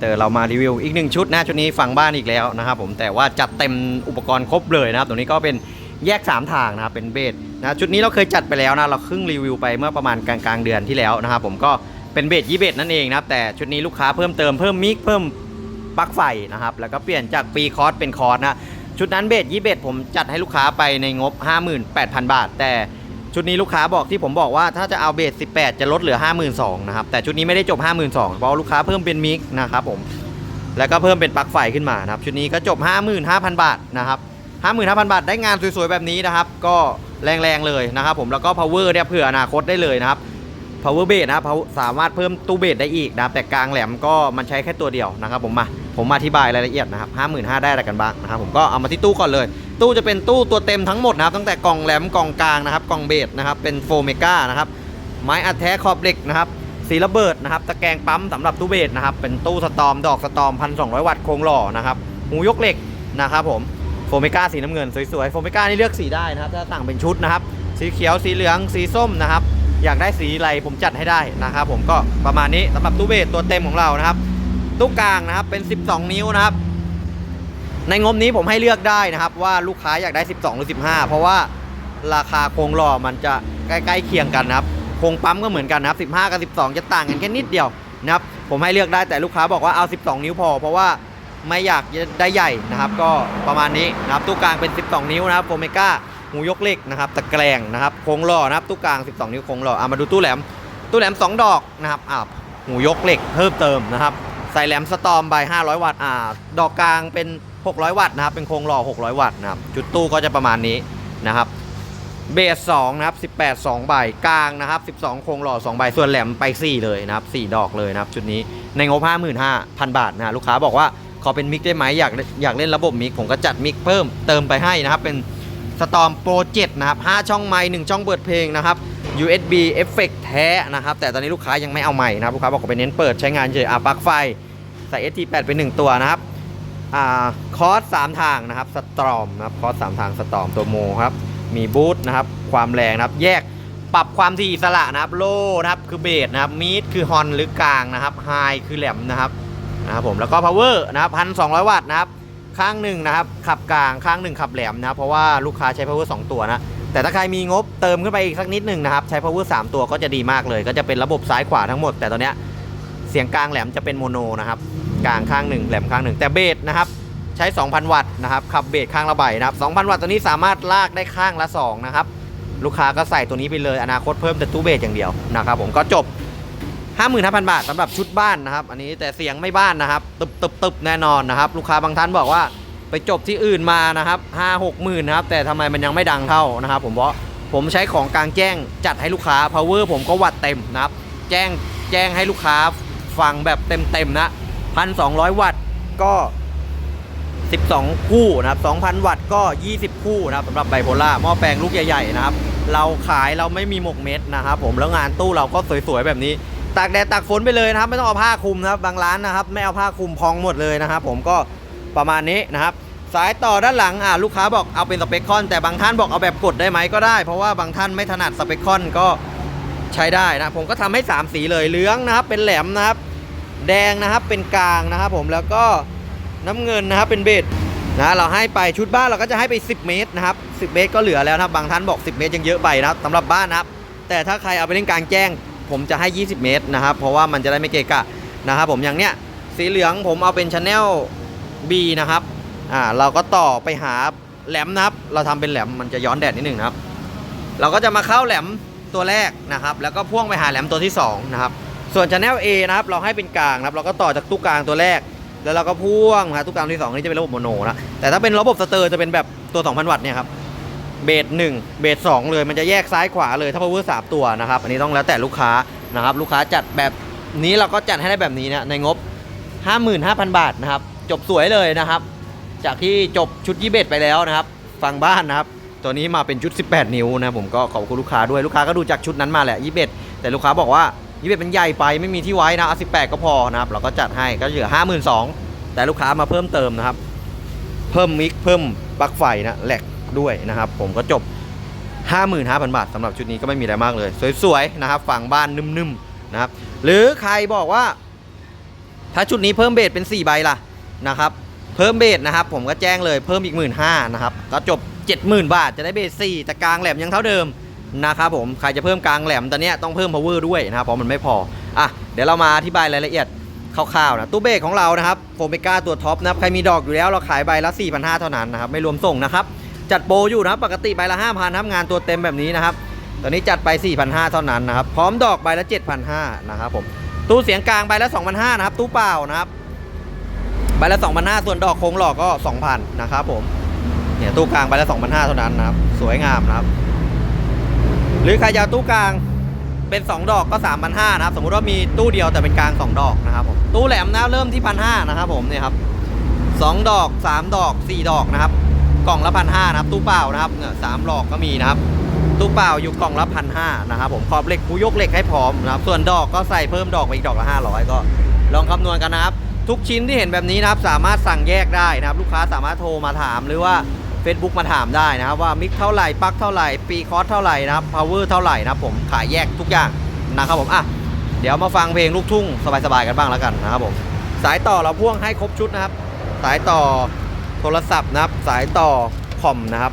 เตอร์เรามารีวิวอีกหนึ่งชุดนะชุดนี้ฝั่งบ้านอีกแล้วนะครับผมแต่ว่าจัดเต็มอุปกรณ์ครบเลยนะครับตรงนี้ก็เป็นแยก 3 ทางนะครับเป็นเบสนะชุดนี้เราเคยจัดไปแล้วนะเราครึ่งรีวิวไปเมื่อประมาณกลางๆเดือนที่แล้วนะครับผมก็เป็นเบสยี่เบสนั่นเองนะครับแต่ชุดนี้ลูกค้าเพิ่มเติมเพิ่มมิกเพิ่มปลั๊กไฟนะครับแล้วก็เปลี่ยนจากฟรีคอร์สเป็นคอร์สนะชุดนั้นเบสยี่เบสผมจัดให้ลูกค้าไปในงบ 58,000 บาท แต่ ชุดนี้ลูกค้าบอกที่ผมบอกว่าถ้าจะเอาเบส 18 จะลดเหลือ 52,000นะครับ แต่ชุดนี้ไม่ได้จบ 52,000เพราะลูกค้าเพิ่มเป็นมิกนะครับผม แล้วก็เพิ่มเป็นปลั๊กไฟขึ้นมานะครับ ชุดนี้ก็จบ 55,000 บาทนะครับ 55,000 บาทได้งานสวยๆแบบนี้นะครับ ก็แรงๆเลยนะครับผม แล้วก็ power เนี่ยเผื่ออนาคตได้เลยนะครับ power base นะครับสามารถเพิ่มตู้เบสได้อีกนะครับแต่กลางแหลมก็มันใช้แค่ตัวเดียวนะครับผมมา ผมอธิบายรายละเอียดนะครับ 55,000ได้อะไรกันบ้างนะครับผมก็เอามาที่ตู้ก่อนเลย ตู้จะเป็นตู้ตัวเต็มทั้งหมดนะครับตั้งแต่กล่องแหลมกล่องกลางนะครับกล่องเบสนะครับเป็นโฟเมกานะครับไม้อัดแท้ขอบเหล็กนะครับสีระเบิดนะครับตะแกรงปั๊มสำหรับตู้เบสนะครับเป็นตู้สตอมดอกสตอม1,200วัตต์โครงหล่อนะครับหูยกเหล็กนะครับผมโฟเมกาสีน้ำเงินสวยๆโฟเมกานี่เลือกสีได้นะครับถ้าสั่งเป็นชุดนะครับสีเขียวสีเหลืองสีส้มนะครับอยากได้สีอะไรผมจัดให้ได้นะครับผมก็ประมาณนี้สำหรับตู้เบสตัวเต็มของเรานะครับตู้กลางนะครับเป็น 12 นิ้วนะครับ ในงบนี้ผมให้เลือกได้นะครับ ว่าลูกค้าอยากได้ 12 หรือ 15 เพราะว่าราคาโครงหล่อมันจะใกล้ๆเคียงกันนะครับโครงปั๊มก็เหมือนกันนะครับ 15 กับ 12 จะต่างกันแค่นิดเดียวนะครับผมให้เลือกได้แต่ลูกค้าบอกว่าเอา 12 นิ้วพอ เพราะว่าไม่อยากได้ใหญ่นะครับ ก็ประมาณนี้นะครับตู้กลางเป็น 12 นิ้วนะครับโฟเมก้าหูยกเหล็กนะครับตะแกรงนะครับโครงหล่อนะครับตู้กลาง 12 นิ้วโครงหล่ออะมาดูตู้แหลม ตู้แหลม 2 ดอกนะครับอ่าหูยกเหล็กเพิ่มเติมนะครับใส่แหลมสตอมใบ500 วัตต์อ่าดอกกลางเป็น 600 วัตต์นะครับ เป็นโครงหล่อ 600 วัตต์นะครับ จุดตู้ก็จะประมาณนี้นะครับ เบส2นะครับ 18 2 ใบ กลางนะครับ 12 โครงหล่อ 2 ใบ ส่วนแหลมไป 4 เลยนะครับ 4 ดอกเลยนะครับจุดนี้ ในงบ 55,000 บาทนะลูกค้าบอกว่าขอเป็นมิกได้ไหมอยากอยากเล่นระบบมิก ผมก็จัดมิกเพิ่มเติมไปให้นะครับ เป็นสตอมโปร7นะครับ 5 ช่องไมค์1ช่องเปิดเพลงนะครับ USB เอฟเฟกแท้นะครับ แต่ตอนนี้ลูกค้ายังไม่เอาใหม่นะครับ ลูกค้าบอกว่าไปเน้นเปิดใช้งานเฉยอะปลั๊กไฟใส่ ST8 ไป1ตัวนะครับ คอร์ส3ทางนะครับสตรอมนะครับคอร์ส3ทางสตรอมตัวโมครับมีบูทนะครับความแรงนะครับแยกปรับความถี่อิสระนะครับโลนะครับคือเบสนะครับมีดคือฮอนหรือกลางนะครับไฮคือแหลมนะครับนะครับผมแล้วก็พาวเวอร์นะครับพันสองวัตต์นะครับข้างหนึ่งนะครับขับกลางข้างหนึ่งขับแหลมนะครับเพราะว่าลูกค้าใช้ power 2ตัวนะแต่ถ้าใครมีงบเติมขึ้นไปอีกสักนิดหนึ่งนะครับใช้ power 3ตัวก็จะดีมากเลย ก็จะเป็นระบบซ้ายขวาทั้งหมด แต่ตอนเนี้ยเสียงกลางแหลมจะเป็นโมโนนะครับ กลางข้างหนึ่งแหลมข้างหนึ่งแต่เบสนะครับใช้ 2,000 วัตต์นะครับขับเบสข้างละใบนะครับ2,000 วัตต์ตัวนี้สามารถลากได้ข้างละ2นะครับลูกค้าก็ใส่ตัวนี้ไปเลยอนาคตเพิ่มแต่ตู้เบสอย่างเดียวนะครับผมก็จบ 55,000 บาทสำหรับชุดบ้านนะครับ อันนี้แต่เสียงไม่บ้านนะครับตึบตึบตึบแน่นอนนะครับ ลูกค้าบางท่านบอกว่าไปจบที่อื่นมานะครับ5 6หมื่นนะครับ แต่ทำไมมันยังไม่ดังเท่านะครับ ผมเพราะผมใช้ของกลางแจ้งจัดให้ลูกค้า power ผมก็วัดเต็มนะครับ แจ้งแจ้งให้ลูกค้าฟังแบบเต็มเต็มๆนะ 1,200 วัตต์ก็ 12 คู่นะครับ 2,000 วัตต์ก็ 20 คู่นะครับสำหรับไบโพล่าหม้อแปลงลูกใหญ่ๆนะครับ เราขายเราไม่มีหมกเม็ดนะครับผมแล้วงานตู้เราก็สวยๆแบบนี้ตากแดดตากฝนไปเลยนะครับ ไม่ต้องเอาผ้าคลุมนะครับบางร้านนะครับ ไม่เอาผ้าคลุมพองหมดเลยนะครับ ผมก็ประมาณนี้นะครับ สายต่อด้านหลังอ่าลูกค้าบอกเอาเป็นสเปคคอนแต่บางท่านบอกเอาแบบกดได้ไหมก็ได้ เพราะว่าบางท่านไม่ถนัดสเปคคอนก็ใช้ได้นะผมก็ทำให้ 3 สีเลยเหลืองนะครับ เป็นแหลมนะครับ แดงนะครับเป็นกลางนะครับผมแล้วก็น้ำเงินนะครับเป็นเบสนะเราให้ไปชุดบ้านเราก็จะให้ไป 10 เมตรนะครับ10 เมตรก็เหลือแล้วนะบบางท่านบอก 10 เมตรยังเยอะไปนะครับสำหรับบ้านนะครับ แต่ถ้าใครเอาไปเล่นกลางแจ้ง ผมจะให้ 20 เมตรนะครับ เพราะว่ามันจะได้ไม่เกะกะนะครับผมอย่างเนี้ยสีเหลืองผมเอาเป็นช anel B นะครับอ่าเราก็ต่อไปหาแหลมนะครับ เราทำเป็นแหลมมันจะย้อนแดดนิดหนึ่งนะครับ เราก็จะมาเข้าแหลมตัวแรกนะครับ แล้วก็พ่วงไปหาแหลมตัวที่สองนะครับ ส่วน channel A นะครับเราให้เป็นกลางนะครับเราก็ต่อจากตู้กลางตัวแรก แล้วเราก็พ่วงหาตู้กลางที่สองนี่จะเป็นระบบโมโนนะแต่ถ้าเป็นระบบสเตอร์จะเป็นแบบตัว 2,000 วัตต์เนี่ยครับเบสหนึ่งเบสสองเลยมันจะแยกซ้ายขวาเลยถ้า power สามตัวนะครับอันนี้ต้องแล้วแต่ลูกค้านะครับลูกค้าจัดแบบนี้เราก็จัดให้ได้แบบนี้นะในงบ 55,000 บาทนะครับจบสวยเลยนะครับ จากที่จบชุดยี่เบสไปแล้วนะครับ ฟังบ้านนะครับตัวนี้มาเป็นชุด 18 นิ้วนะผมก็ขอบคุณลูกค้าด้วยลูกค้าก็ดูจากชุดนั้นมาแหละยี่เบสแต่ลูกค้าบอกว่า ยี่เบสมันใหญ่ไปไม่มีที่ไว้นะเอา18ก็พอนะครับ เราก็จัดให้ก็เหลือ52,000แต่ลูกค้ามาเพิ่มเติมนะครับ เพิ่มมิกเพิ่มปลั๊กไฟนะแหลกด้วยนะครับ ผมก็จบ 55,000 บาทสำหรับชุดนี้ก็ไม่มีอะไรมากเลย สวยๆนะครับฝั่งบ้านนุ่มๆนะครับ หรือใครบอกว่า ถ้าชุดนี้เพิ่มเบสเป็น 4 ใบล่ะนะครับ เพิ่มเบสนะครับ ผมก็แจ้งเลยเพิ่มอีก 1 5ื่นนะครับ ก็จบ 70,000 บาทจะได้เบส4แต่กลางแหลมยังเท่าเดิม นะครับผมใครจะเพิ่มกลางแหลมตอนนี้ต้องเพิ่ม power ด้วยนะครับเพราะมันไม่พออะเดี๋ยวเรามาอธิบายรายละเอียดคร่าวๆนะตู้เบสของเรานะครับโฟเมก้าตัวท็อปนะครับใครมีดอกอยู่แล้วเราขายใบละ 4,500 เท่านั้นนะครับไม่รวมส่งนะครับจัดโปรอยู่นะครับปกติใบละ 5,000ครับงานตัวเต็มแบบนี้นะครับตอนนี้จัดไป 4,500 เท่านั้นนะครับพร้อมดอกใบละ 7,500นะครับผมตู้เสียงกลางใบละ 2,500นะครับตู้เปล่านะครับใบละ 2,500 ส่วนดอกโค้งหลอกก็ 2,000 นะครับผมเนี่ยตู้กลางใบละ 2,500 เท่านั้นนะครับสวยงามนะครับ หรือใครจะตู้กลางเป็น 2 ดอกก็3,500นะครับ สมมุติว่ามีตู้เดียวแต่เป็นกลาง 2 ดอกนะครับผมตู้แหลมนะเริ่มที่1,500นะครับผมเนี่ยครับ2ดอก 3 ดอก 4 ดอกนะครับ กล่องละ1,500นะครับ ตู้เปล่านะครับเนี่ยสามดอกก็มีนะครับ ตู้เปล่าอยู่กล่องละพันห้านะครับผมขอบเหล็กกูยกเหล็กให้พร้อมนะครับ ส่วนดอกก็ใส่เพิ่มดอกไปอีกดอกละ500 ก็ ลองคำนวณกันนะครับ ทุกชิ้นที่เห็นแบบนี้นะครับ สามารถสั่งแยกได้นะครับ ลูกค้าสามารถโทรมาถามหรือว่า Facebook มาถามได้นะครับว่ามิกเท่าไหร่ปลั๊กเท่าไหร่ปีคอสเท่าไหร่นะครับพาวเวอร์เท่าไหร่นะครับผมขายแยกทุกอย่างนะครับผมอะเดี๋ยวมาฟังเพลงลูกทุ่งสบายๆกันบ้างแล้วกันนะครับผมสายต่อเราพ่วงให้ครบชุดนะครับ สายต่อโทรศัพท์นะครับ สายต่อคอมนะครับ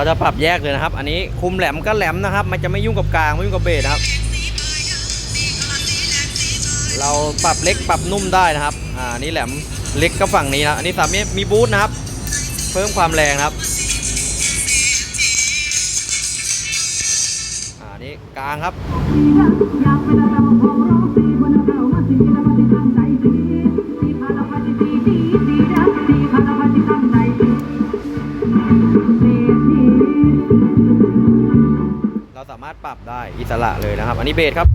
เราจะปรับแยกเลยนะครับ อันนี้คุมแหลมก็แหลมนะครับ มันจะไม่ยุ่งกับกลางไม่ยุ่งกับเบสครับ เราปรับเล็กปรับนุ่มได้นะครับ อ่านี่แหลมเล็กก็ฝั่งนี้นะอันนี้สามารมีบูทนะครับ เพิ่มความแรงครับอ่านนี้กลางครับารถปรับได้อิสระเลยนะครับ อันนี้เบสครับ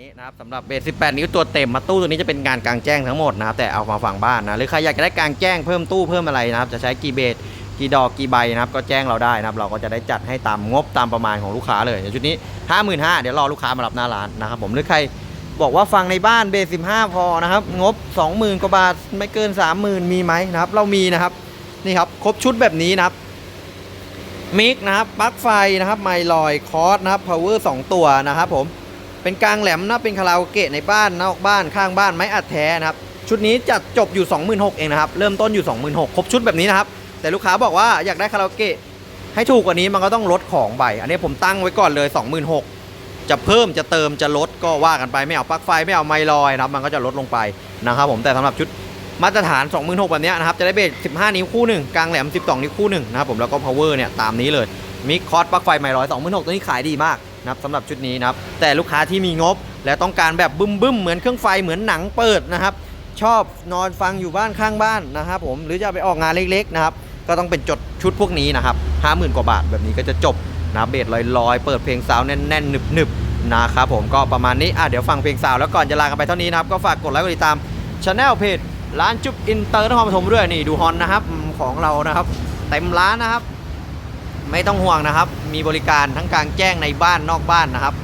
นี้นะครับสำหรับเบส18 นิ้วตัวเต็มมาตู้ตัวนี้จะเป็นงานกลางแจ้งทั้งหมดนะครับแต่เอามาฝั่งบ้านนะหรือใครอยากจะได้กลางแจ้งเพิ่มตู้เพิ่มอะไรนะครับจะใช้กี่เบสกี่ดอกกี่ใบนะครับก็แจ้งเราได้นะครับเราก็จะได้จัดให้ตามงบตามประมาณของลูกค้าเลยอย่างชุดนี้ 55,000เดี๋ยวรอลูกค้ามารับหน้าร้านนะครับผมหรือใครบอกว่าฟังในบ้านเบส15 พอนะครับงบ 20,000กว่าบาทไม่เกิน 30,000 มีไหมนะครับเรามีนะครับนี่ครับครบชุดแบบนี้นะครับมิกนะครับปลั๊กไฟนะครับไมลอยคอร์สนะครับพาวเวอร์2ตัวนะครับผม เป็นกลางแหลมนะเป็นคาราโอเกะในบ้านนอกบ้านข้างบ้านไม้อัดแท้นะครับชุดนี้จัดจบอยู่ 26,000เองนะครับเริ่มต้นอยู่ 26,000ครบชุดแบบนี้นะครับแต่ลูกค้าบอกว่าอยากได้คาราโอเกะให้ถูกกว่านี้มันก็ต้องลดของใบ อันนี้ผมตั้งไว้ก่อนเลย 26,000จะเพิ่มจะเติมจะลดก็ว่ากันไปไม่เอาปลั๊กไฟไม่เอาไมลอยนะครับมันก็จะลดลงไปนะครับผมแต่สำหรับชุดมาตรฐาน 26,000แบบนี้นะครับจะได้เบส15 นิ้วคู่หนึ่งกลางแหลม 12 นิ้วคู่หนึ่งนะครับผมแล้วก็ power เนี่ยตามนี้เลยมิกคอร์สปลั๊กไฟไมลอย26,000ตัวนี้ขายดีมาก นะครับสำหรับชุดนี้นะครับ แต่ลูกค้าที่มีงบ และต้องการแบบบึ้มบึ้มๆเหมือนเครื่องไฟเหมือนหนังเปิดนะครับ ชอบนอนฟังอยู่บ้านข้างบ้านนะครับผมหรือจะไปออกงานเล็กๆนะครับ ก็ต้องเป็นจดชุดพวกนี้นะครับห้าหมื่นกว่าบาทแบบนี้ก็จะจบนะเบสลอยๆ เปิดเพลงซาวแน่นๆหนึบๆนะครับผมก็ประมาณนี้อะเดี๋ยวฟังเพลงซาวแล้วก่อนจะลากันไปเท่านี้นะครับก็ฝากกดไลค์กดติดตามช anel เพจร้านจุ๊บอินเตอร์นครปฐมด้วยนี่ดูฮอนนะครับของเรานะครับเต็มร้านนะครับ ไม่ต้องห่วงนะครับ มีบริการทั้งกลางแจ้งในบ้านนอกบ้านนะครับ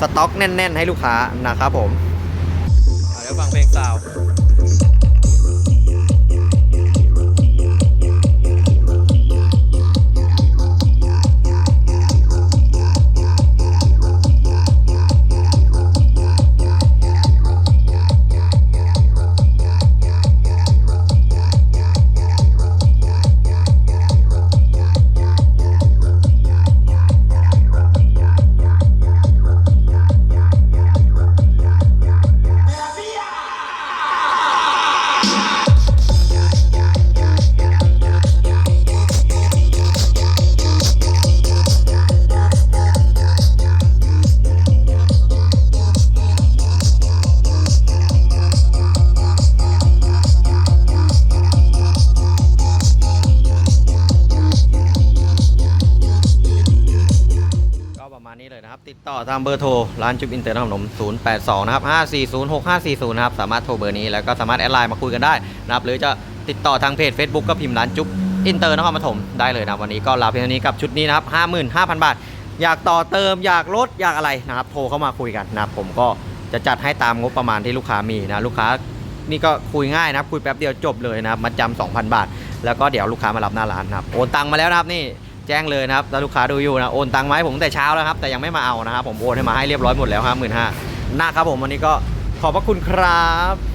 สต็อกแน่น ๆ ให้ลูกค้านะครับผมเดี๋ยวฟังเพลงสาว ติดต่อตามเบอร์โทร ร้านจุ๊บอินเตอร์นม 082 นะครับ 5406540 นะครับ สามารถโทรเบอร์นี้แล้วก็สามารถแอดไลน์มาคุยกันได้นะครับ หรือจะติดต่อทางเพจ Facebook ก็พิมพ์ร้านจุ๊บอินเตอร์นครปฐมได้เลยนะวันนี้ก็ลาเพียงเท่านี้กับชุดนี้นะครับ 55,000 บาท อยากต่อเติมอยากลดอยากอะไรนะครับ โทรเข้ามาคุยกันนะครับผมก็จะจัดให้ตามงบประมาณที่ลูกค้ามีนะลูกค้านี่ก็คุยง่ายนะครับคุยแป๊บเดียวจบเลยนะครับมาจำ2,000 บาท แล้วก็เดี๋ยวลูกค้ามารับหน้าร้านนะครับโอนตังมาแล้วนะครับนี่ แจ้งเลยนะครับถ้าลูกค้าดูอยู่นะโอนตังมาให้ผมตั้งแต่เช้าแล้วครับแต่ยังไม่มาเอานะครับผมโอนให้มาให้เรียบร้อยหมดแล้วครับหมื่นห้านะครับผมวันนี้ก็ขอบพระคุณครับ